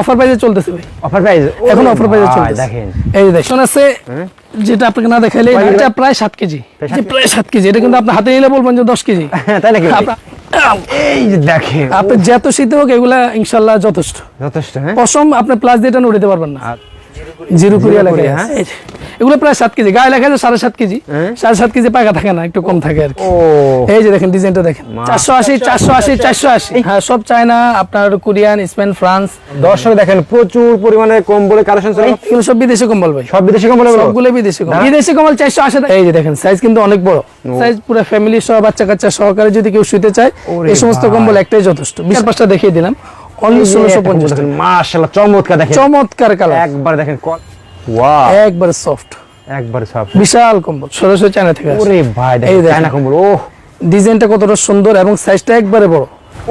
Offer প্রাইসে চলতেছে ভাই। অফার প্রাইস এখন অফার প্রাইসে চলতেছে। দেখেন। এই যে দেখুন আছে যেটা আপনাকে না দেখাইলে এটা প্রায় 7 কেজি। প্রায় সাত যে প্রায় সাত কেজি এটা কিন্তু আপনি হাতে নিলে বলবেন যে দশ কেজি। তাই নাকি এই যে দেখেন। আপনি যত শীতে হোক এগুলা ইনশাল্লাহ যথেষ্ট। যথেষ্ট হ্যাঁ? পশম আপনি প্লাস দিয়ে এটা নড়িতে পারবেন না। জিরো করিয়া লাগে হ্যাঁ? এগুলো প্রায় সাত কেজি। গায়ে লেখা আছে সাড়ে সাত কেজি। হ্যাঁ। সাড়ে সাত কেজি পাকা থাকে না একটু কম থাকে আর এই যে দেখেন ডিজাইনটা দেখেন। চারশো আশি চারশো আশি চারশো আশি। হ্যাঁ সব চায়না আপনার কোরিয়ান স্পেন ফ্রান্স। দর্শক দেখেন প্রচুর পরিমাণে কম্বলে কালেকশন এগুলো সব বিদেশি কম্বল ভাই। সব বিদেশি কম্বল? সবগুলো বিদেশি কম্বল? বিদেশি কম্বল চারশো আশি। এই যে দেখেন সাইজ কিন্তু অনেক বড়। সাইজ পুরো ফ্যামিলি সহ বাচ্চা কাচ্চা সহকারে যদি কেউ শুতে চায় এই সমস্ত। কম্বল একটাই যথেষ্ট। বিশ পাঁচটা দেখিয়ে দিলাম। অনলি ষোলোশো পঞ্চাশ টাকা। মাশাআল্লাহ চমৎকার দেখেন। চমৎকার কালার একবার দেখেন ওয়াও একবারে সফট একবার সফট বিশাল কম্বল সরাসরি চায়না থেকে ওরে ভাই দেখেন। চায়না কম্বল ও ডিজাইনটা কতটা সুন্দর এবং সাইজটা একবারে বড়।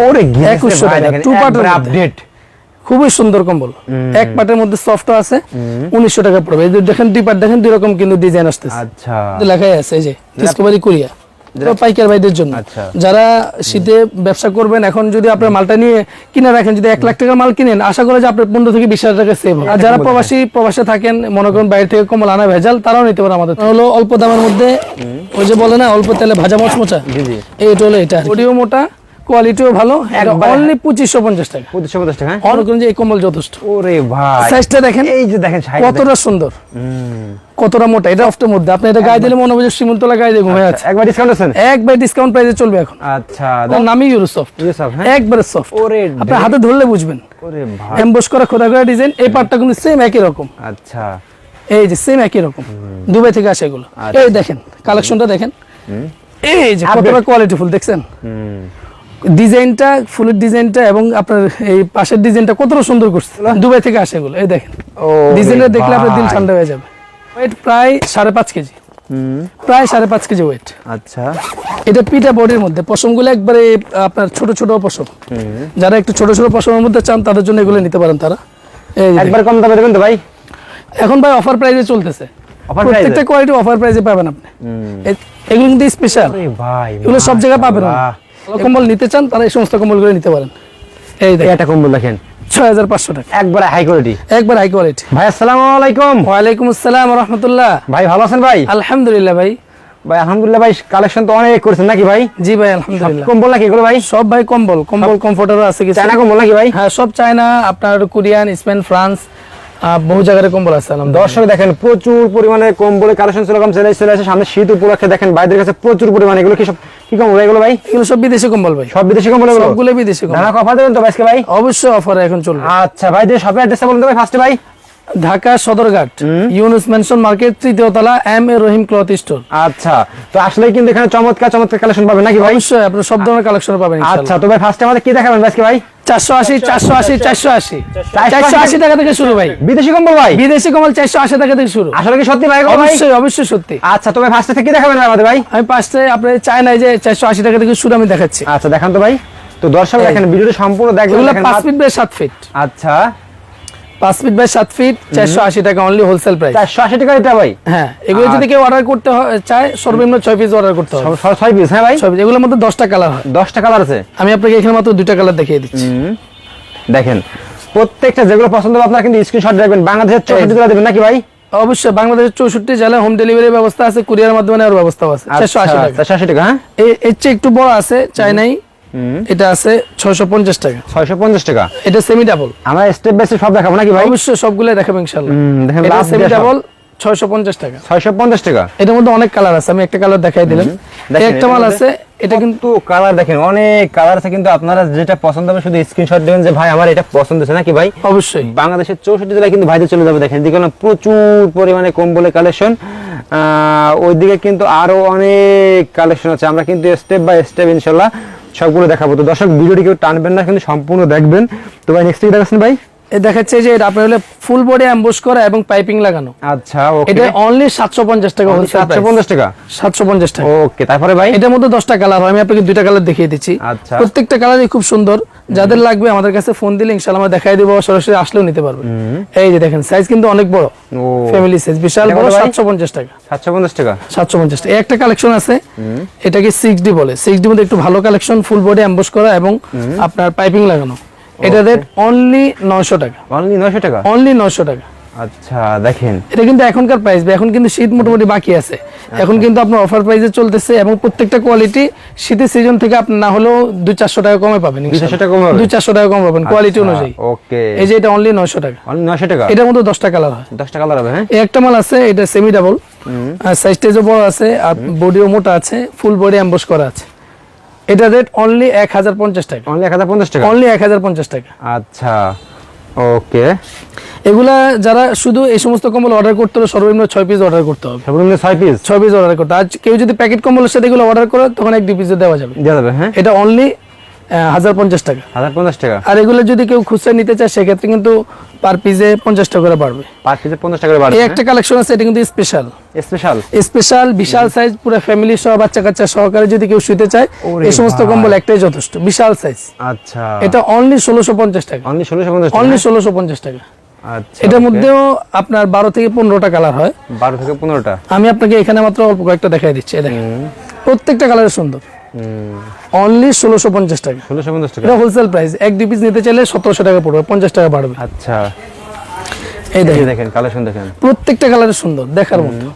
ওরে একুশশো টাকা, টু মধ্যে। আপডেট খুবই সুন্দর কম্বল। এক পাটের মধ্যে সফট আছে উনিশশো টাকা পড়বে। এই দেখেন দুই পাট দেখেন দুই রকম কিন্তু ডিজাইন আসতেছে। আচ্ছা। লেখাই আছে এই যে ডিসকভারি কোরিয়া পাইকার ভাইদের জন্য। আচ্ছা। যারা শীতে ব্যবসা করবেন এখন যদি আপনার মালটা নিয়ে কিনে রাখেন যদি এক লাখ টাকার মাল কিনেন আশা করে যে আপনার পনেরো থেকে বিশ হাজার টাকা সেভ আর যারা প্রবাসী প্রবাসে থাকেন মনে করেন বাইরে থেকে কমল আনা ভেজাল তারাও নিতে পারে আমাদের হলো অল্প দামের মধ্যে ওই যে বলে না অল্প তেলে ভাজা মচমচা এইটা হলো এটা ওটিও মোটা কোয়ালিটিও ভালো অনলি পঁচিশশো পঞ্চাশ টাকা। পঁচিশশো পঞ্চাশ টাকা হ্যাঁ? যে এই কম্বল যথেষ্ট। ওরে ভাই। সাইজটা দেখেন এই যে দেখেন কতটা সুন্দর। কতটা মোটা এটা অফটের মধ্যে আপনি এটা গায়ে দিলে মনে হবে যে সিমন্তলা গায়ে দিয়ে ঘুমিয়ে আছে একবার ডিসকাউন্ট আছেন একবার ডিসকাউন্ট প্রাইসে চলবে এখন। আচ্ছা তার নামই ইউরোসফট হ্যাঁ? একবারে সফট ওরে আপনি হাতে ধরলে বুঝবেন। ওরে ভাই। এমবস করা খোদা করা ডিজাইন এই পার্টটা কিন্তু সেম একই রকম। আচ্ছা। এই যে সেম একই রকম। দুবাই থেকে আসে এগুলো। আচ্ছা। এই দেখেন কালেকশনটা দেখেন। এই যে কতটা কোয়ালিটি ফুল দেখছেন? হুম। ডিজাইনটা ফুলের ডিজাইনটা এবং আপনার এই পাশের ডিজাইনটা কতটা সুন্দর করছে। দুবাই থেকে আসে এগুলো এই দেখেন। ডিজাইনটা দেখলে আপনার দিল ঠান্ডা হয়ে যাবে। ওয়েট প্রায় সাড়ে পাঁচ কেজি। প্রায় সাড়ে পাঁচ কেজি ওয়েট আচ্ছা। এটা পিঠা বডির মধ্যে পশমগুলো একবারে আপনার ছোট ছোট পশম। যারা একটু ছোট ছোট পশমের মধ্যে চান তাদের জন্য এগুলো নিতে পারেন তারা। একবার কম দামে দেবেন তো ভাই? এখন ভাই অফার প্রাইসে চলতেছে। প্রত্যেকটা কোয়ালিটি অফার প্রাইসে পাবেন আপনি। এগুলো কিন্তু স্পেশাল এগুলো সব জায়গায় পাবেন না কম্বল নিতে চান তারা এই সমস্ত কম্বলগুলো নিতে পারেন। এই দেখেন। একটা কম্বল দেখেন। ছয় হাজার পাঁচশো টাকা। একবার হাই কোয়ালিটি একবার হাই কোয়ালিটি ভাই আসসালামু আলাইকুম। ওয়ালাইকুম আসসালাম রহমতুল্লাহ। ভাই ভালো আছেন ভাই? আলহামদুলিল্লাহ ভাই। ভাই আলহামদুলিল্লাহ ভাই কালেকশন তো অনেক করছেন নাকি ভাই? জি ভাই আলহামদুলিল্লাহ। কম্বল নাকি এগুলো ভাই? সব ভাই কম্বল। কম্বল কমফোর্টারও আছে কিছু। চায়না কম্বল নাকি ভাই? হ্যাঁ সব চায়না আপনার কোরিয়ান স্পেন ফ্রান্স বহু জায়গার কম্বল আছে দর্শক দেখেন প্রচুর পরিমাণে কম্বলের কালেকশন সেরকম চলে চলে আসে সামনে শীত উপলক্ষে দেখেন বাইরের কাছে প্রচুর পরিমাণে। এগুলো কি সব কি কম্বল এগুলো ভাই? এগুলো সব বিদেশি কম্বল ভাই। সব বিদেশি কম্বল এগুলো? সবগুলো বিদেশি কম্বল। ধানা কফা দেবেন তো ভাই আজকে ভাই? অবশ্যই অফার এখন চলবে। আচ্ছা ভাই যে শপের অ্যাড্রেসটা বলুন তো ভাই ফার্স্টে ভাই। ঢাকা সদরঘাট ইউনুস মেনশন মার্কেট তৃতীয় তলা M A Rahim cloth store. আচ্ছা তো আসলে কিন্তু এখানে চমৎকার চমৎকার কালেকশন পাবেন নাকি ভাই? অবশ্যই আপনি সব ধরনের কালেকশন পাবেন আচ্ছা তো ভাই ফার্স্টে আমাদের কি দেখাবেন ভাই আজকে ভাই? চারশো আশি চারশো আশি চারশো আশি। চারশো আশি টাকা থেকে শুরু ভাই। বিদেশি কম্বল ভাই? বিদেশি কম্বল চারশো আশি টাকা থেকে শুরু। আসলে কি সত্যি ভাই অবশ্যই অবশ্যই সত্যি। আচ্ছা তো ভাই ফার্স্টে থেকে কি দেখাবেন আমাদের ভাই? আমি পাঁচটা আপনার চায়নায় যে চারশো আশি টাকা থেকে শুরু আমি দেখাচ্ছি। আচ্ছা দেখান তো ভাই। তো দর্শক দেখেন ভিডিওটি সম্পূর্ণ দেখবেন পাঁচ ফিট বাই সাত ফিট। আচ্ছা। পাঁচ ফিট বাই সাত ফিট চারশো আশি টাকা অনলি হোলসেল প্রাইস চারশো আশি টাকা এটা ভাই। হ্যাঁ এগুলো যদি কেউ অর্ডার করতে চায় সর্বনিম্ন ছয় পিস অর্ডার করতে হবে। ছয় পিস হ্যাঁ ভাই? ছয় piece। এগুলোর মধ্যে দশটা কালার হয়। দশটা কালার আছে? আমি আপনাকে এখানে মাত্র দুইটা কালার দেখিয়ে দিচ্ছি। দেখেন প্রত্যেকটা যেগুলো পছন্দ হবে আপনারা কিন্তু স্ক্রিনশট রাখবেন। বাংলাদেশের চৌষট্টি জেলা দেবেন নাকি ভাই? অবশ্যই বাংলাদেশের চৌষট্টি জেলায় হোম ডেলিভারি ব্যবস্থা আছে কুরিয়ার মাধ্যমে নেওয়ার ব্যবস্থা আছে। চারশো আশি টাকা। চারশো আশি টাকা হ্যাঁ? এর চেয়ে একটু বড় আছে চাইনাই এটা আছে ছয়শো পঞ্চাশ টাকা। ছয়শো পঞ্চাশ টাকা? এটা সেমি ডাবল আমরা স্টেপ বাই স্টেপ সব দেখাবো নাকি ভাই? অবশ্যই সবগুলো দেখাবো দেখেন এটা সেমি ডাবল ছয়শো পঞ্চাশ টাকা। ছয়শো পঞ্চাশ টাকা? এটার মধ্যে অনেক কালার আছে আমি একটা কালার দেখাই দিলাম। একটা মাল আছে এটা কিন্তু কালার দেখেন অনেক কালার আছে কিন্তু আপনারা যেটা পছন্দ হবে শুধু স্ক্রিনশট দেবেন যে ভাই আমার এটা পছন্দ হচ্ছে নাকি ভাই? অবশ্যই। বাংলাদেশের চৌষট্টি জেলায় কিন্তু ভাইদের চলে যাবে দেখেন। এদিকে প্রচুর পরিমাণে কম্বলের কালেকশন ওইদিকে কিন্তু আরও অনেক কালেকশন আছে। আমরা কিন্তু স্টেপ বাই স্টেপ ইনশাল্লাহ সবগুলো দেখাবো। তো দর্শক ভিডিওটি কেউ টানবেন না কিন্তু সম্পূর্ণ দেখবেন। তো ভাই নেক্সট কি দেখাচ্ছেন ভাই? এ দেখাচ্ছে যে এটা আপনার হলে ফুল বডি অ্যাম্বুশ করা এবং পাইপিং লাগানো। আচ্ছা ওকে এটা অনলি সাতশো পঞ্চাশ টাকা হচ্ছে 750 টাকা? সাতশো পঞ্চাশ টাকা। ওকে তারপরে ভাই? এটার মধ্যে দশটা কালার হয় আমি আপনাকে দুইটা কালার দেখিয়ে দিচ্ছি। আচ্ছা। প্রত্যেকটা কালারই খুব সুন্দর। যাদের লাগবে আমাদের কাছে ফোন দিলে ইনশাআল্লাহ আমরা দেখাই দেব সরাসরি আসলেও নিতে পারবে। এই যে দেখেন সাইজ কিন্তু অনেক বড়। ফ্যামিলি সাইজ বিশাল বড় কত ভাই? সাতশো পঞ্চাশ টাকা। সাতশো পঞ্চাশ টাকা? সাতশো পঞ্চাশ টাকা। একটা কালেকশন আছে। এটাকে সিক্স ডি বলে। সিক্স ডি মধ্যে একটু ভালো কালেকশন ফুল বডি এমবস করা এবং আপনার পাইপিং লাগানো। এটা রেট অনলি নয়শো টাকা। অনলি নয়শো টাকা? অনলি নয়শো টাকা। আচ্ছা দেখেন। এটা কিন্তু এখনকার প্রাইস এখন কিন্তু শীত মোটামুটি বাকি আছে। এখন কিন্তু আপনার অফার প্রাইসে চলতেছে এবং প্রত্যেকটা কোয়ালিটি শীতের সিজন থেকে আপনি না হলেও দুই চারশো টাকা কমে পাবেন দুই চারশো টাকা কমে পাবেন? কোয়ালিটি অনুযায়ী। ওকে। এই যে এটা অনলি নয়শো টাকা। অনলি নয়শো টাকা? এটার মধ্যে দশটা কালার হয়। দশটা কালার হবে হ্যাঁ? একটা মাল আছে এটা সেমি ডাবল আর সাইজ টাইজও বড় আছে আর বডিও মোটা আছে ফুল বডি অ্যাম্বস করা আছে। এটা রেট অনলি এক হাজার পঞ্চাশ টাকা। অনলি এক হাজার পঞ্চাশ টাকা? অনলি এক হাজার পঞ্চাশ টাকা। আচ্ছা। ওকে এগুলা যারা শুধু এই সমস্ত কম্বল অর্ডার করতে হলে সর্বনিম্ন ছয় পিস অর্ডার করতে হবে। সর্বনিম্ন ছয় পিস ছয় পিস অর্ডার করতে আজ কেউ যদি প্যাকেট কম্বলের সাথে এগুলো অর্ডার করে তখন এক দুই পিসে দেওয়া যাবে। দেওয়া যাবে হ্যাঁ। এটা অনলি হাজার পঞ্চাশ টাকা। হাজার পঞ্চাশ টাকা। আর এগুলো যদি কেউ খুচরা নিতে চায় সেক্ষেত্রে কিন্তু পার পিসে পঞ্চাশ টাকা করে বাড়বে। পার পিসে পঞ্চাশ টাকা করে বাড়বে। এই একটা কালেকশন আছে এটা কিন্তু স্পেশাল স্পেশাল স্পেশাল বিশাল সাইজ পুরো ফ্যামিলি সহ বাচ্চা কাচ্চা সহকারে যদি কেউ শুতে চায় এই সমস্ত কম্বল একটাই যথেষ্ট বিশাল সাইজ আচ্ছা। এটা অনলি ষোলোশো পঞ্চাশ টাকা। অনলি ষোলোশো পঞ্চাশ অনলি ষোলোশো পঞ্চাশ টাকা। আচ্ছা এটার মধ্যেও আপনার বারো থেকে পনেরোটা কালার হয়। বারো থেকে পনেরোটা? আমি আপনাকে এখানে মাত্র অল্প কয়েকটা দেখাই দিচ্ছি দেখেন। প্রত্যেকটা কালার সুন্দর। অনলি ষোলোশো পঞ্চাশ টাকা। ষোলোশো পঞ্চাশ টাকা। হোলসেল প্রাইস এক দুই পিস নিতে চাইলে সতেরোশো টাকা পড়বে পঞ্চাশ টাকা বাড়বে। আচ্ছা। এই দেখেন। দেখেন কালেকশন দেখেন। প্রত্যেকটা কালার সুন্দর দেখার মতো।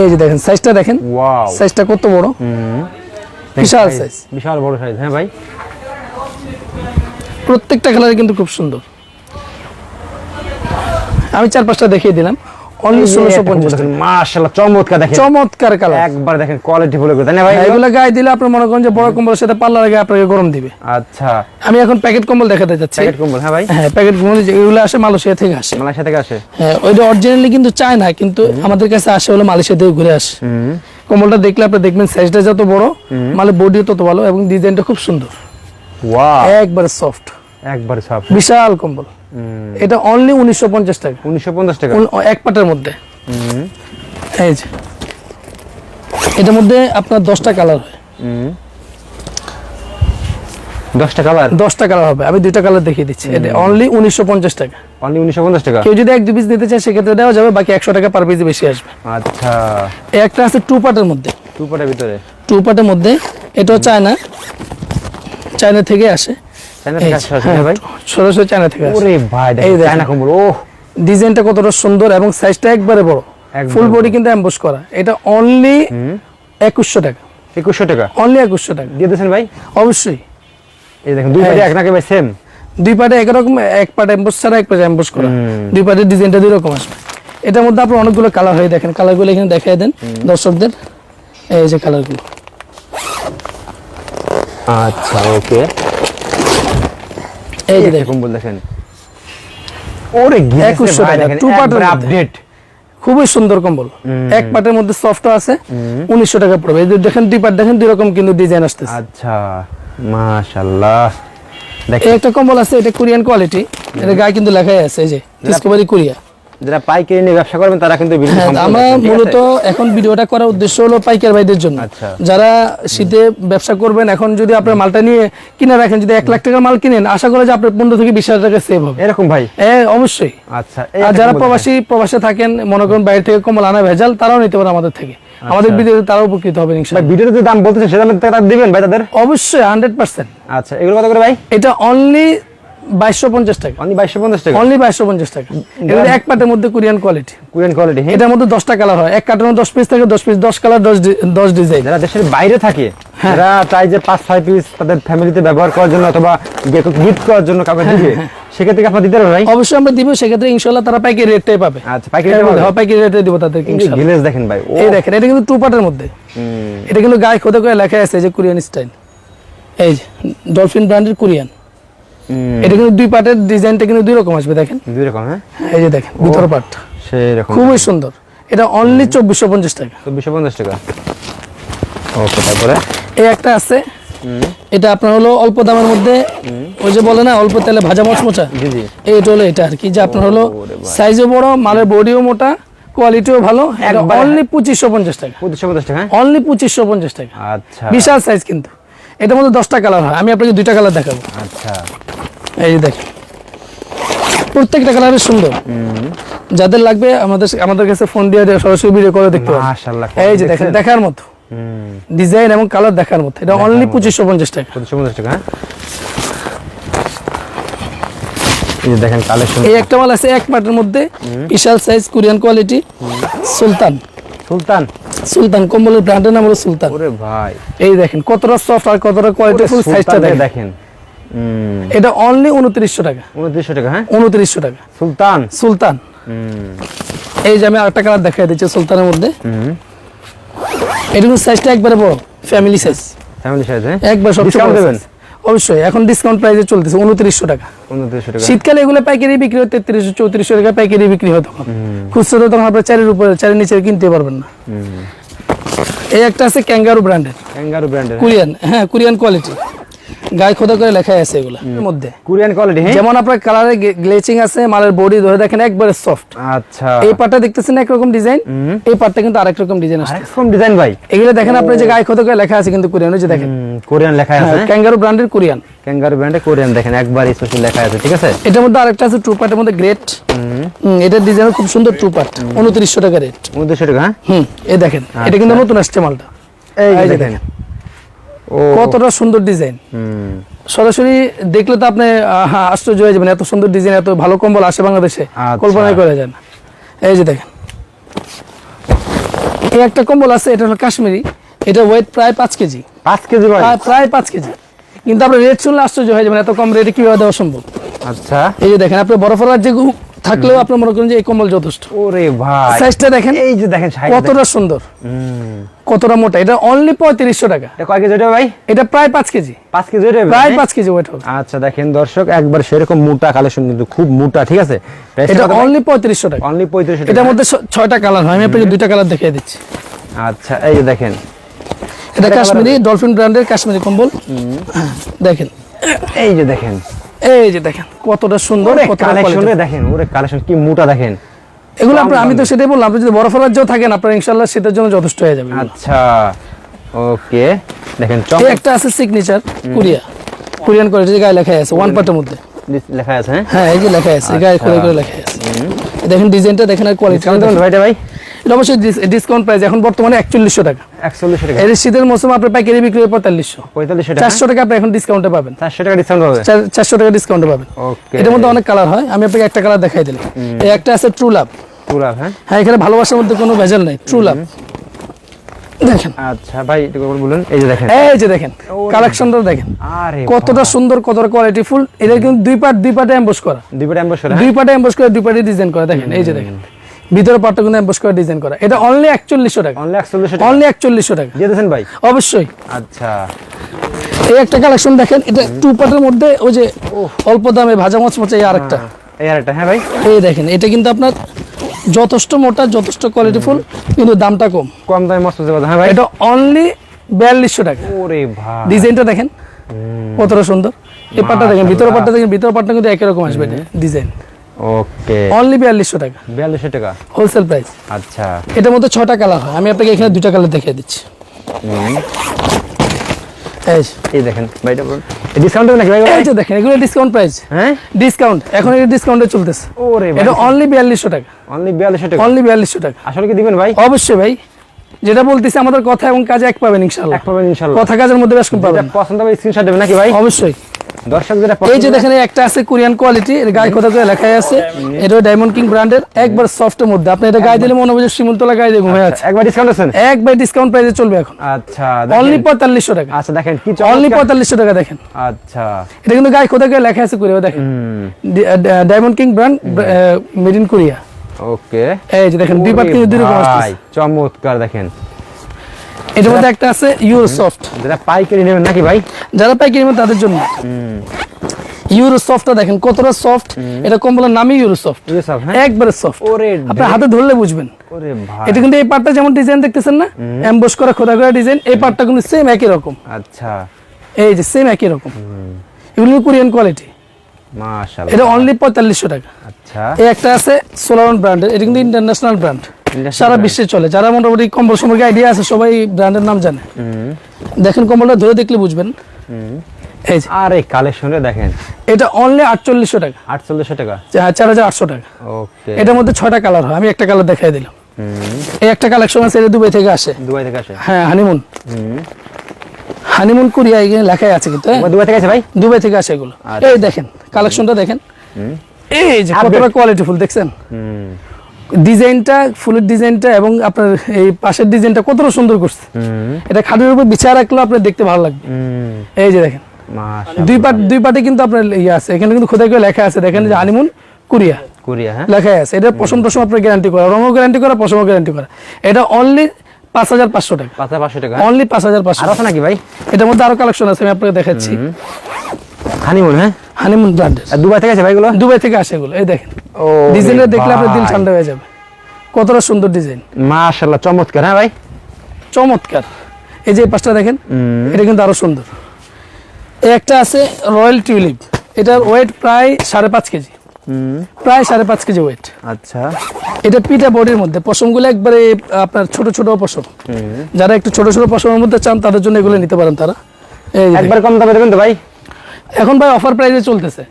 এই যে দেখেন সাইজটা দেখেন। ওয়াও সাইজটা কত বড়? বিশাল সাইজ বিশাল বড় সাইজ হ্যাঁ ভাই? প্রত্যেকটা কালার কিন্তু খুব সুন্দর। আমি চার পাঁচটা দেখিয়ে দিলাম। অনলি ষোলোশো পঞ্চাশ টাকা। মাশাআল্লাহ চমৎকার দেখেন। চমৎকার কালার একবার দেখেন কোয়ালিটি ফুল করে। না ভাই এগুলো গায়ে দিলে আপনি মনে করেন যে বড় কম্বলের সাথে পাল্লা লাগে আপনাকে গরম দিবে। আচ্ছা। আমি এখন প্যাকেট কম্বল দেখাতে যাচ্ছি। প্যাকেট কম্বল হ্যাঁ ভাই। হ্যাঁ প্যাকেট কম্বল যেগুলো আসে মালয়েশিয়া থেকে আসে। মালয়েশিয়া থেকে আসে। হ্যাঁ ওইটা অরিজিনালি কিন্তু চায় না কিন্তু আমাদের কাছে আসে হলো মালয়েশিয়া থেকে ঘুরে আসে। কম্বলটা দেখলে আপনি দেখবেন সাইজটা যত বড় মালের বডিও তত ভালো এবং ডিজাইনটা খুব সুন্দর। ওয়াও একবারে সফট একবার সব বিশাল কম্বল। এটা অনলি উনিশশো পঞ্চাশ টাকা। উনিশশো পঞ্চাশ টাকা। এক পাটের মধ্যে। এই যে। এটার মধ্যে আপনার দশটা কালার হয়। দশটা কালার? দশটা কালার হবে। আমি দুইটা কালার দেখিয়ে দিচ্ছি। এটা অনলি উনিশশো পঞ্চাশ টাকা। অনলি উনিশশো পঞ্চাশ টাকা? কেউ যদি এক দু পিস নিতে চায় সেক্ষেত্রে দেওয়া যাবে। বাকি একশো টাকা পার পিস বেশি আসবে। আচ্ছা। একটা আছে টু পার্টের মধ্যে। টু পাটের ভিতরে? টু পার্টের মধ্যে। এটাও চায়না। চায়না থেকে আসে। হ্যাঁ, সরাসরি চায়না থেকে ওরে ভাই এই দেখেন। দেখেন। চায়না কম্বল ও ডিজাইনটা কতটা সুন্দর এবং সাইজটা একবারে বড়। Full body. কিন্তু অ্যাম্বস করা। এটা অনলি একুশশো টাকা। একুশশো টাকা? অনলি একুশশো টাকা। দিয়ে দিয়েছেন ভাই? অবশ্যই। এই দেখেন দুই হ্যাঁ। পাটে এক নাকি ভাই সেম দুই পাটে একরকম এক পাট অ্যাম্বস ছাড়া এক পাটে অ্যাম্বস করা। দুই পাটের ডিজাইনটা দুই রকম আসবে। এটার মধ্যে আপনার অনেকগুলো কালার হয়ে দেখেন। কালারগুলো এখানে দেখাই দেন দর্শকদের। এই যে কালারগুলো আচ্ছা ওকে এই যে দেখুন। কম্বল দেখেন ওরে 2100 টাকা, two part আপডেট খুবই সুন্দর কম্বল। এক পাটের মধ্যে সফট আছে উনিশশো টাকা পড়বে। এই দেখেন দুই পাট দেখেন দুই রকম কিন্তু ডিজাইন আসতেছে। আচ্ছা মাশাল্লাহ দেখেন। একটা কম্বল আছে এটা কোরিয়ান কোয়ালিটি এটা গায়ে কিন্তু লেখাই আছে এই যে ডিসকভারি কোরিয়া যারা পাইকারি নিয়ে ব্যবসা করবেন তারা কিন্তু হ্যাঁ, আমরা মূলত এখন ভিডিওটা করার উদ্দেশ্য হলো পাইকার ভাইদের জন্য। আচ্ছা। যারা শীতে ব্যবসা করবেন এখন যদি আপনার মালটা নিয়ে কিনে রাখেন যদি এক লাখ টাকার মাল কিনেন আশা করা যে আপনার পনেরো থেকে বিশ হাজার টাকা সেভ হবে। এরকম ভাই? হ্যাঁ অবশ্যই। আচ্ছা আর যারা প্রবাসী প্রবাসে থাকেন মনে করেন বাইরে থেকে কমল আনা ভেজাল তারাও নিতে পারে আমাদের থেকে। আমাদের ভিডিওতে তারাও উপকৃত হবে ইনশাআল্লাহ। ভিডিওতে যে দাম বলতেছে সেটা তারা দিবেন ভাই তাদের? অবশ্যই হান্ড্রেড পার্সেন্ট আচ্ছা এগুলো কত করে ভাই? এটা অনলি বাইশশো পঞ্চাশ টাকা। অনলি বাইশশো পঞ্চাশ টাকা? অনলি বাইশশো পঞ্চাশ টাকা। এটা এক পাটের মধ্যে কোরিয়ান কোয়ালিটি কোরিয়ান কোয়ালিটি হ্যাঁ এটার মধ্যে দশটা কালার হয়। এক কার্টনে দশ পিস থাকে দশ পিস দশ কালার দশ দশ ডিজাইন যারা দেশের বাইরে থাকে হ্যাঁ। যারা চাই যে পাঁচ ছয় পিস তাদের ফ্যামিলিতে ব্যবহার করার জন্য অথবা গিফট করার জন্য কাউকে হ্যাঁ, দিবে সেক্ষেত্রে আপনার দিতে পারবেন অবশ্যই আমরা দিব সেক্ষেত্রে ইনশাল্লাহ তারা পাইকারি রেটটাই পাবে। আচ্ছা পাইকারি পাবে? হ্যাঁ, রেটে দিব তাদেরকে ইনশাল্লাহ গিলেজ দেখেন ভাই এই দেখেন এটা কিন্তু টু পার্টের মধ্যে। এটা কিন্তু গায়ে খোদা করে লেখা আছে যে কোরিয়ান স্টাইল এই ডলফিন ব্র্যান্ডের কোরিয়ান এটা কিন্তু দুই পার্টের ডিজাইনটা কিন্তু দুই রকম আসবে দেখেন। দুই রকম হ্যাঁ? এই যে দেখেন ভিতর পার্ট সেই রকম খুবই সুন্দর। এটা অনলি চব্বিশশো পঞ্চাশ টাকা। চব্বিশশো পঞ্চাশ টাকা। ওকে তারপরে? এই একটা আছে। এটা আপনার হলো অল্প দামের মধ্যে ওই যে বলে না অল্প তেলে ভাজা মচমচা? জি জি। এইটা হলো এটা আর কি যে আপনার হলো সাইজও বড় মালের বডিও মোটা কোয়ালিটিও ভালো অনলি পঁচিশশো পঞ্চাশ টাকা। পঁচিশশো পঞ্চাশ টাকা হ্যাঁ? অনলি পঁচিশশো পঞ্চাশ টাকা। আচ্ছা। বিশাল সাইজ কিন্তু। এটার মধ্যে দশটা কালার হয়। আমি আপনাকে দুইটা কালার দেখাবো। আচ্ছা। এই যে দেখেন। প্রত্যেকটা কালারের সুন্দর। যাদের লাগবে আমাদের আমাদের কাছে ফোন দিয়ে সরাসরি ভিডিও করে দেখতে মাশাআল্লাহ এই যে দেখেন দেখার মতো। ডিজাইন এবং কালার দেখার মতো। এটা অনলি পঁচিশশো পঞ্চাশ টাকা। পঁচিশশো পঞ্চাশ টাকা হ্যাঁ? এই যে দেখেন কালেকশন এই একটা মাল আছে এক পাটের মধ্যে বিশাল size Korean quality Sultan. Sultan? Sultan কম্বলের ব্র্যান্ডের নাম হলো সুলতান। ওরে ভাই। এই দেখেন কতটা সফট আর কতটা কোয়ালিটি ফুল সাইজটা দেখেন। এটা অনলি উনত্রিশশো টাকা। উনত্রিশশো টাকা হ্যাঁ? উনত্রিশশো টাকা। সুলতান? সুলতান। এই যে আমি আরেকটা কালার দেখাই দিচ্ছি সুলতানের মধ্যে। এটা সাইজটা একবারে বড় ফ্যামিলি সাইজ ফ্যামিলি সাইজ হ্যাঁ? একবার সব দেবেন? অবশ্যই এখন ডিসকাউন্ট প্রাইসে চলতেছে উনত্রিশশো টাকা। শীতকালে এগুলো পাইকারি বিক্রি হয় তেত্রিশশো চৌত্রিশশো টাকা পাইকারি বিক্রি হয় তখন খুচরো তখন আপনার চারের উপরে চারের নিচে কিনতে পারবেন না। এই একটা আছে ক্যাঙ্গারু ব্র্যান্ডের ক্যাঙ্গারু ব্র্যান্ডের কোরিয়ান হ্যাঁ কোরিয়ান কোয়ালিটি গায়ে খোদা করে লেখা আছে এগুলো এর মধ্যে। কোরিয়ান কোয়ালিটি হ্যাঁ? যেমন আপনার কালারে গ্লেচিং আছে মালের বডি ধরে দেখেন একবারে সফট আচ্ছা। এই পাটটা দেখতেছেন একরকম ডিজাইন এই পাটটা কিন্তু আরেক রকম ডিজাইন আছে আরেকরকম ডিজাইন ভাই। এগুলো দেখেন আপনি যে গায়ে খোদা করে লেখা আছে কিন্তু কোরিয়ান ওই যে দেখেন। কোরিয়ান লেখা আছে? ক্যাঙ্গারু ব্র্যান্ডের কোরিয়ান ক্যাঙ্গারু ব্র্যান্ডে কোরিয়ান দেখেন একবার স্পেশাল লেখা আছে ঠিক আছে? এটার মধ্যে আরেকটা আছে টু পার্টের মধ্যে গ্রেট হুম। এটার ডিজাইন খুব সুন্দর টু পার্ট উনত্রিশশো টাকা রেট উনত্রিশশো টাকা হ্যাঁ? হুম এই দেখেন এটা কিন্তু নতুন আসছে মালটা। এই দেখেন। কতটা সুন্দর ডিজাইন সরাসরি দেখলে তো আপনি হ্যাঁ, আশ্চর্য হয়ে যাবেন এত সুন্দর ডিজাইন এত ভালো কম্বল আসে বাংলাদেশে। আচ্ছা। কল্পনাই করা যায় না। এই যে দেখেন। এই একটা কম্বল আছে এটা হলো কাশ্মীরি। এটা ওয়েট প্রায় পাঁচ কেজি। পাঁচ কেজি প্রায়- প্রায় পাঁচ কেজি। কিন্তু আপনার রেট শুনলে আশ্চর্য হয়ে যাবেন এত কম রেটে কীভাবে দেওয়া সম্ভব? আচ্ছা। এই যে দেখেন আপনি বরফের রাজ্যে থাকলেও আপনি মনে করেন যে এই কম্বল যথেষ্ট। ওরে ভাই। সাইজটা দেখেন। এই যে দেখেন কতটা সুন্দর। হুম। কতটা মোটা? এটা অনলি পঁয়ত্রিশশো টাকা। এটা কয় কেজি ওটা ভাই? এটা প্রায় পাঁচ কেজি। পাঁচ কেজি ওটা প্রায় পাঁচ কেজি ওয়েট হবে। আচ্ছা দেখেন দর্শক একবার সেরকম মোটা কালেকশন কিন্তু খুব মোটা ঠিক আছে? এটা অনলি পঁয়ত্রিশশো টাকা। অনলি পঁয়ত্রিশ এটার মধ্যে ছয়টা কালার হয়। আমি আপনাকে দুইটা কালার দেখিয়ে দিচ্ছি। আচ্ছা এই যে দেখেন। এটা কাশ্মীরি ডলফিন ব্র্যান্ডের কাশ্মীরি কম্বল। দেখেন। এই যে দেখেন। এই যে দেখেন কতটা সুন্দর কালেকশন দেখেন ওরে কালেকশন কি মোটা দেখেন। এগুলো আপনার আমি তো সেটাই বললাম আপনি যদি বরফের রাজ্যেও থাকেন আপনার ইনশাল্লাহ শীতের জন্য যথেষ্ট হয়ে যাবে। আচ্ছা ওকে দেখেন এই একটা আছে সিগনেচার কোরিয়া। কোরিয়ান কোয়ালিটি গায়ে লেখা আছে ওয়ান পার্টের মধ্যে। লেখা আছে হ্যাঁ? হ্যাঁ এই যে লেখা আছে গায়ে করে করে লেখা আছে। দেখেন ডিজাইনটা দেখেন আর কোয়ালিটি কেমন ভাইটা ভাই? এটা অবশ্যই ডিসকাউন্ট প্রাইস এখন বর্তমানে একচল্লিশশো টাকা। একচল্লিশ টাকা। এর শীতের মৌসুমে আপনার পাইকারি বিক্রি হয় পঁয়তাল্লিশশো। পঁয়তাল্লিশ টাকা? চারশো টাকা আপনি এখন ডিসকাউন্টে পাবেন। চারশো টাকা ডিসকাউন্ট হবে চার- চারশো টাকা ডিসকাউন্টে পাবেন। ওকে। এটার মধ্যে অনেক কালার হয় আমি আপনাকে একটা কালার দেখাই দিলাম। এই একটা আছে ট্রু লাভ হ্যাঁ? হ্যাঁ এখানে ভালোবাসার মধ্যে কোনো ভেজাল নেই। ট্রু লাভ দেখেন। আচ্ছা ভাই বলুন। এই যে দেখেন। এই যে দেখেন কালেকশনটা দেখেন। আরে কতটা সুন্দর কতটা কোয়ালিটি ফুল। এটা কিন্তু দুই পার্ট দুই পার্টে এমবোস করা। দুই পাটে অ্যাম্বাসেডর দুই পার্টে এমবোস করে দুই পার্টে ডিজাইন করা। দেখেন এই যে দেখেন। ভিতরে পার্টটা কিন্তু এমবোস করে ডিজাইন করা। এটা অনলি টাকা। অনলি টাকা? অনলি টাকা। দিয়ে ভাই? অবশ্যই। আচ্ছা। এই একটা কালেকশন দেখেন এটা টু পার্টের মধ্যে ওই যে অল্প দামে ভাজা মচমচে এই আরেকটা। এই আর একটা হ্যাঁ ভাই? এই দেখেন এটা কিন্তু আপনার যথেষ্ট মোটা যথেষ্ট কোয়ালিটি ফুল কিন্তু দামটা কম। কম দামে মস্ত হ্যাঁ ভাই। এটা অনলি বিয়াল্লিশশো টাকা। ওরে ভাই। ডিজাইনটা দেখেন কতটা সুন্দর। এই পাটটা দেখেন ভিতর পাটটা দেখেন ভিতর পাটটা কিন্তু একই রকম আসবে ডিজাইন ওকে। অনলি বিয়াল্লিশশো টাকা। বিয়াল্লিশ টাকা? হোলসেল প্রাইস আচ্ছা। এটার মধ্যে ছটা কালার হয়। আমি আপনাকে এখানে দুটা কালার দেখিয়ে দিচ্ছি। এই দেখেন ভাইটা বলুন। ডিসকাউন্ট নাকি ভাই? এই দেখেন এগুলো ডিসকাউন্ট প্রাইস হ্যাঁ? ডিসকাউন্ট এখন এটা ডিসকাউন্টে চলতেছে। ওরে ভাই। এটা অনলি বিয়াল্লিশশো টাকা। অনলি টাকা? অনলি বিয়াল্লিশশো টাকা। আসলে কি দিবেন ভাই? অবশ্যই ভাই। যেটা বলতেছি আমাদের কথা এবং কাজ এক পাবেন ইনশাল্লাহ এক পাবেন কথা কাজের মধ্যে বেশ কম পাবেন। পছন্দ হবে স্ক্রিনশট দেবেন নাকি ভাই? অবশ্যই। দর্শক যেটা এই যে দেখেন একটা আছে কোরিয়ান কোয়ালিটি এর গায়ে কথা করে লেখাই আছে এটা ডায়মন্ড কিং ব্র্যান্ডের একবার সফটের মধ্যে আপনি এটা গায়ে দিলে মনে হবে যে শিমুলতলা গায়ে দিয়ে ঘুমিয়ে আছে। একবার ডিসকাউন্ট আছেন একবার ডিসকাউন্ট প্রাইসে চলবে এখন। আচ্ছা অনলি টাকা। আচ্ছা দেখেন কি অনলি চমৎকার পঁয়তাল্লিশশো টাকা দেখেন। আচ্ছা। এটা কিন্তু গায়ে খোদা করে লেখা আছে কোরিয়া দেখেন। Diamond king brand made in Korea okay এই যে দেখেন দুই পাট কিন্তু দুই রকম চমৎকার দেখেন। এটার মধ্যে একটা আছে ইউরো সফট যেটা পাইকারি নেবেন নাকি ভাই? যারা পাইকারি নেবেন তাদের জন্য। ইউরো সফটটা দেখেন কতটা সফট এটা কম্বলের নামই ইউরো সফট হ্যাঁ? একবারে সফট হাতে ধরলে বুঝবেন। এটা কিন্তু এই পার্টটা যেমন ডিজাইন দেখতেছেন না এমবোস করা খোদা করা ডিজাইন এই পার্টটা কিন্তু সেম একই রকম। আচ্ছা। এই যে সেম একই রকম। এগুলো কোরিয়ান কোয়ালিটি মাশাআল্লাহ এটা অনলি পঁয়তাল্লিশশো টাকা। আচ্ছা। এই একটা আছে সোলারন ব্র্যান্ডের এটা কিন্তু ইন্টারন্যাশনাল ব্র্যান্ড সারা। বিশ্বে চলে। যারা মোটামুটি কম্বল সম্পর্কে আইডিয়া আছে সবাই ব্র্যান্ডের নাম জানে। দেখেন কম্বলটা ধরে দেখলে বুঝবেন। এই আর দেখেন। এটা অনলি আটচল্লিশশো টাকা। আটচল্লিশশো টাকা? চার হাজার আটশো টাকা। ওকে এটার মধ্যে ছয়টা কালার হয়। আমি একটা কালার দেখাই দিলাম। এই একটা কালেকশন আছে এটা দুবাই থেকে আসে। দুবাই থেকে আসে? হ্যাঁ হানিমুন হানিমুন কোরিয়া এখানে লেখাই আছে কিন্তু হ্যাঁ? দুবাই থেকে আছে ভাই? দুবাই থেকে আসে এগুলো। আচ্ছা। এই দেখেন কালেকশনটা দেখেন। এই যে কতটা কোয়ালিটি ফুল দেখছেন? হুম। ডিজাইনটা ফুলের ডিজাইনটা এবং আপনার এই পাশের ডিজাইনটা কতটা সুন্দর করছে। এটা খাটের উপর বিছায় রাখলেও আপনার দেখতে ভালো লাগবে। এই যে দেখেন। দুই পাট দুই পাটে কিন্তু আপনার ইয়ে আছে। এখানে কিন্তু খোদাই করে লেখা আছে। দেখেন যে হানিমুন কুরিয়া। কোরিয়া হ্যাঁ। লেখা আছে। এটা পশম টসম আপনার গ্যারান্টি করা। রঙও গ্যারান্টি করা পশমও গ্যারান্টি করা। এটা অনলি পাঁচ হাজার পাঁচশো টাকা। পাঁচ হাজার পাঁচশো টাকা। অনলি পাঁচ হাজার পাঁচশো আছে নাকি ভাই? এটার মধ্যে আরও কালেকশন আছে আমি আপনাকে দেখাচ্ছি। হানিমুন হ্যাঁ? হানিমুন আর দুবাই থেকে আছে ভাইগুলো? দুবাই থেকে আসে এগুলো এই দেখেন। ও ডিজাইনটা দেখলে আপনার দিল ঠান্ডা হয়ে যাবে। কতটা সুন্দর ডিজাইন মাশাআল্লাহ চমৎকার হ্যাঁ ভাই? চমৎকার। এই যে পাশটা দেখেন এটা কিন্তু আরও সুন্দর। একটা আছে রয়্যাল টিউলিপ এটার ওয়েট প্রায় সাড়ে পাঁচ কেজি। প্রায় সাড়ে পাঁচ কেজি ওয়েট আচ্ছা। এটা পিঠা বডির মধ্যে পশমগুলো একবারে আপনার ছোট ছোট পশম। যারা একটু ছোট ছোট পশমের মধ্যে চান তাদের জন্য এগুলো নিতে পারেন তারা। একবার কম দামে দেবেন তো ভাই? এখন ভাই অফার প্রাইসে চলতেছে।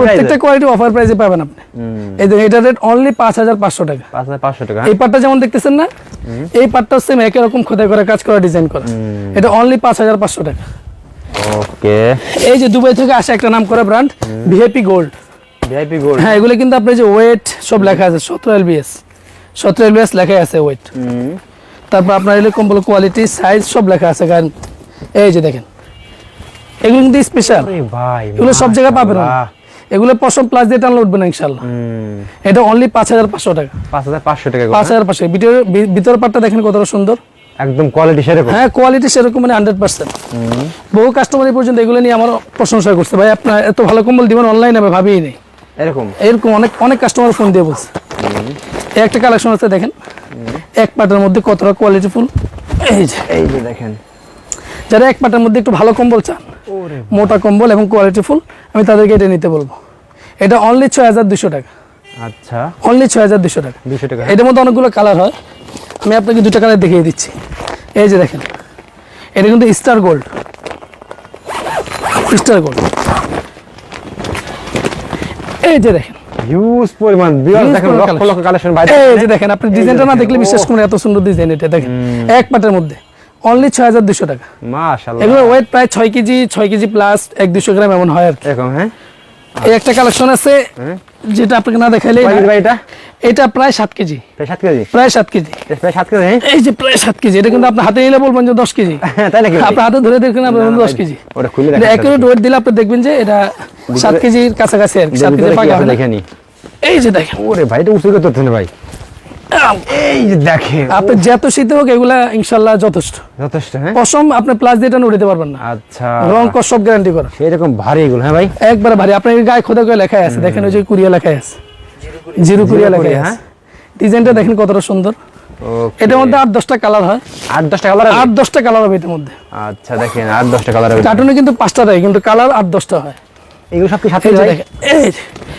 প্রত্যেকটা কোয়ালিটি অফার প্রাইসে পাবেন আপনি। এই দেখেন এটার রেট অনলি পাঁচ হাজার পাঁচশো টাকা। টাকা। এই পাটটা যেমন দেখতেছেন না এই পাটটা সেম একই রকম খোদাই করা কাজ করা ডিজাইন করা। এটা অনলি পাঁচ হাজার পাঁচশো টাকা। ওকে। এই যে দুবাই থেকে আসা একটা নাম করা brand VIP gold VIP gold হ্যাঁ এগুলো কিন্তু আপনার যে ওয়েট সব লেখা আছে সতেরো এলবিএস সতেরো এলবিএস লেখাই আছে ওয়েট তারপর আপনার এলে কম্বল কোয়ালিটি সাইজ সব লেখা আছে কারণ এই যে দেখেন। এগুলো কিন্তু স্পেশাল ভাই এগুলো সব জায়গায় পাবেন না এগুলো পশম প্লাস দিয়ে টানলে উঠবে না ইনশাল্লাহ এটা অনলি পাঁচ হাজার পাঁচশো টাকা। পাঁচ হাজার পাঁচশো টাকা করে, পাঁচ হাজার পাঁচশো। ভিতরে ভিতর পাটটা দেখেন কতটা সুন্দর। একদম কোয়ালিটি সেরকম। হ্যাঁ কোয়ালিটি সেরকম মানে হান্ড্রেড পার্সেন্ট বহু কাস্টমার পর্যন্ত এগুলো নিয়ে আমার প্রশংসা করছে। ভাই আপনার এত ভালো কম্বল দিবেন অনলাইনে আমি ভাবিই নেই। এরকম? এরকম অনেক অনেক কাস্টমার ফোন দিয়ে বলছে। এই একটা কালেকশন আছে দেখেন। এক পাটের মধ্যে কতটা কোয়ালিটি ফুল এই যে। এই যে দেখেন। যারা এক পাটের মধ্যে একটু ভালো কম্বল চান মোটা কম্বল এবং কোয়ালিটি ফুল আমি তাদেরকে এটা নিতে বলব। এটা অনলি ছয় হাজার দুশো টাকা। আচ্ছা। অনলি ছয় হাজার দুশো টাকা। দুশো টাকা। এটার মধ্যে অনেকগুলো কালার হয়। আমি আপনাকে দুটো কালার দেখিয়ে দিচ্ছি। এই যে দেখেন এটা কিন্তু স্টার গোল্ড স্টার গোল্ড এই যে দেখেন। হিউজ পরিমাণ। বিরাট দেখেন লক্ষ লক্ষ কালেকশন বাইরে এই যে দেখেন আপনি ডিজাইনটা না দেখলে বিশ্বাস করুন এত সুন্দর ডিজাইন এটা। দেখেন এক পাটের মধ্যে। অনলি ছয় হাজার দুশো টাকা এগুলো ওয়েট প্রায় ছয় কেজি ছয় কেজি প্লাস এক দুশো গ্রাম এমন হয় আর কি। হ্যাঁ? এই একটা কালেকশন আছে হ্যাঁ। যেটা আপনাকে না দেখাইলে এটা এটা? প্রায় সাত কেজি। প্রায় সাত কেজি? প্রায় সাত কেজি। প্রায় সাত কেজি হ্যাঁ? এই যে প্রায় সাত কেজি এটা কিন্তু আপনি হাতে নিলে বলবেন যে দশ কেজি। হ্যাঁ তাই নাকি আপনার হাতে ধরে দেখবেন আপনার দশ কেজি। ওটা খুলে অ্যাকুরেট ওয়েট দিলে আপনি দেখবেন যে এটা সাত কেজির কাছাকাছি আর কি সাত কেজি পাকা। দেখে এই যে দেখেন। ওরে ভাই এটা উঁচু করতে ভাই। এই দেখেন। আপনি যত শীতে হোক এগুলা ইনশাল্লাহ যথেষ্ট। যথেষ্ট হ্যাঁ? পশম আপনি প্লাস দিয়ে টান উঠাতে পারবেন না। আচ্ছা। রং কস সব গ্যারান্টি করা। সেরকম ভারী এগুলো হ্যাঁ ভাই? একবারে ভারী। আপনার গায়ে খোদা করে লেখাই আছে। দেখেন ওই যে কুরিয়া লেখাই আছে। জিরো কুরিয়া লেখাই আছে। হ্যাঁ? ডিজাইনটা দেখেন কতটা সুন্দর। এটার মধ্যে আট দশটা কালার হয়। আট দশটা কালার আট দশটা কালার হবে এটার মধ্যে। আচ্ছা দেখেন আট দশটা কালার হবে। কার্টুনে কিন্তু পাঁচটা দেয় কিন্তু কালার আট দশটা হয়। এগুলো সব কি? দেখেন এই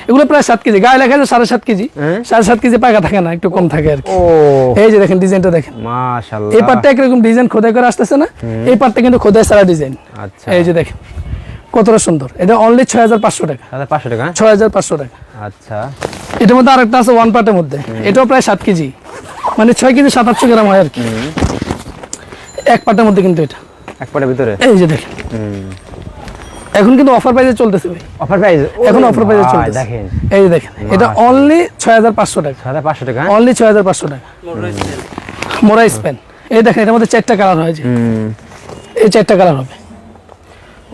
এগুলো প্রায় সাত কেজি। গায়ে লেখা আছে সাড়ে সাত কেজি। হ্যাঁ? সাড়ে সাত কেজি পাকা থাকে না একটু কম থাকে আর কি। এই যে দেখেন ডিজাইনটা দেখেন। এই পার্টটা একরকম ডিজাইন খোদাই করে আসতেছে না? এই পার্টটা কিন্তু খোদাই সারা ডিজাইন। আচ্ছা। এই যে দেখেন কতটা সুন্দর। এটা অনলি ছয় হাজার পাঁচশো টাকা। পাঁচশো টাকা হ্যাঁ? ছয় হাজার পাঁচশো টাকা। আচ্ছা। এটার মধ্যে আরেকটা আছে ওয়ান পার্টের মধ্যে। এটাও প্রায় সাত কেজি। মানে ছয় কেজি সাত আটশো গ্রাম হয় আর কি। এক পার্টের মধ্যে কিন্তু এটা। এক পটের ভিতরে? এই যে দেখেন। এখন কিন্তু অফার প্রাইসে চলতেছে ভাই। অফার প্রাইস এখন অফার প্রাইসে চলতেছে। দেখেন। এই যে দেখেন এটা অনলি ছয় হাজার পাঁচশো টাকা। হাজার পাঁচশো টাকা হ্যাঁ? অনলি হাজার পাঁচশো টাকা। মোরা স্পেন এই দেখেন এটার মধ্যে চারটা কালার হয় যে। এই চারটা কালার হবে।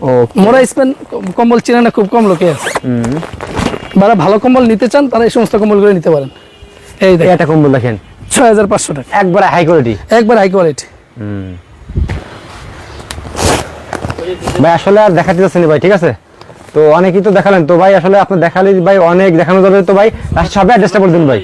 ও মোরা স্পেন কম্বল চেনে না খুব কম লোকে আছে। হুম। যারা ভালো কম্বল নিতে চান তারা এই সমস্ত কম্বলগুলো নিতে পারেন। এই দেখেন একটা কম্বল দেখেন। ছয় হাজার পাঁচশো টাকা। একবারে হাই কোয়ালিটি একবার হাই কোয়ালিটি হুম। ভাই আসলে আর দেখাতে যাচ্ছে না ভাই ঠিক আছে? তো অনেকেই তো দেখালেন। তো ভাই আসলে আপনি দেখালে ভাই অনেক দেখানো যাবে। তো ভাই লাস্ট সবে অ্যাড্রেসটা বলে দিন ভাই।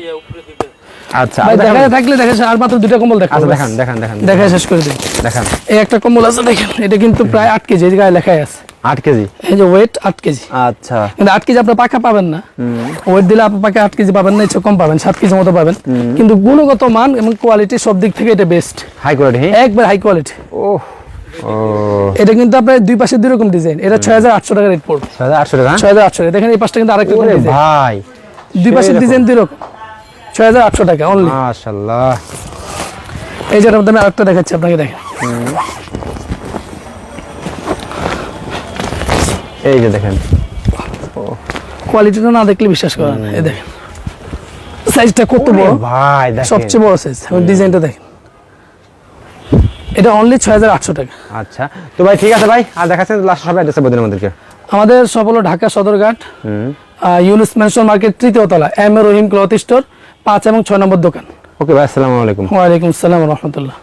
আচ্ছা ভাই দেখা থাকলে দেখা আর মাত্র দুটা কম্বল দেখা আচ্ছা দেখান দেখান দেখান দেখা শেষ করে দিন। দেখান। এই একটা কম্বল আছে দেখেন এটা কিন্তু প্রায় আট কেজি এই গায়ে লেখাই আছে। আট কেজি? এই যে ওয়েট আট কেজি। আচ্ছা। কিন্তু আট কেজি আপনার পাকা পাবেন না। ওয়েট দিলে আপনার পাকা আট কেজি পাবেন না কম পাবেন সাত কেজি মতো পাবেন। কিন্তু গুণগত মান এবং কোয়ালিটি সব দিক থেকে এটা বেস্ট হাই কোয়ালিটি হ্যাঁ একবার হাই কোয়ালিটি ও ও এটা কিন্তু আপনার দুই পাশে দুই রকম ডিজাইন এটা ছয় হাজার আটশো টাকা রেট পড়বে। ছয় হাজার আটশো টাকা? ছয় হাজার আটশো দেখেন এই পাশটা কিন্তু আরেকটা ভাই দুই পাশের ডিজাইন দুই রকম। ছয় হাজার আটশো টাকা অনলি মাশাআল্লাহ। এই মধ্যে আমি আরেকটা দেখাচ্ছি আপনাকে দেখেন। এই যে দেখেন। ও কোয়ালিটিটা না দেখলে বিশ্বাস করেন এই দেখেন। সাইজটা কত বড়? ভাই সবচেয়ে বড় সাইজ ডিজাইনটা দেখেন। এটা অনলি ছয় হাজার আটশো টাকা। আচ্ছা তো ভাই ঠিক আছে ভাই আর দেখাচ্ছেন লাস্ট সব অ্যাড্রেসে বলুন আমাদেরকে। আমাদের সব হলো ঢাকা সদরঘাট ইউনুস ম্যানশন মার্কেট তৃতীয় তলা M A Rahim cloth store পাঁচ এবং ছয় নম্বর দোকান। ওকে ভাই আসসালামু আলাইকুম। ওয়ালাইকুম আসসালাম রহমতুল্লাহ।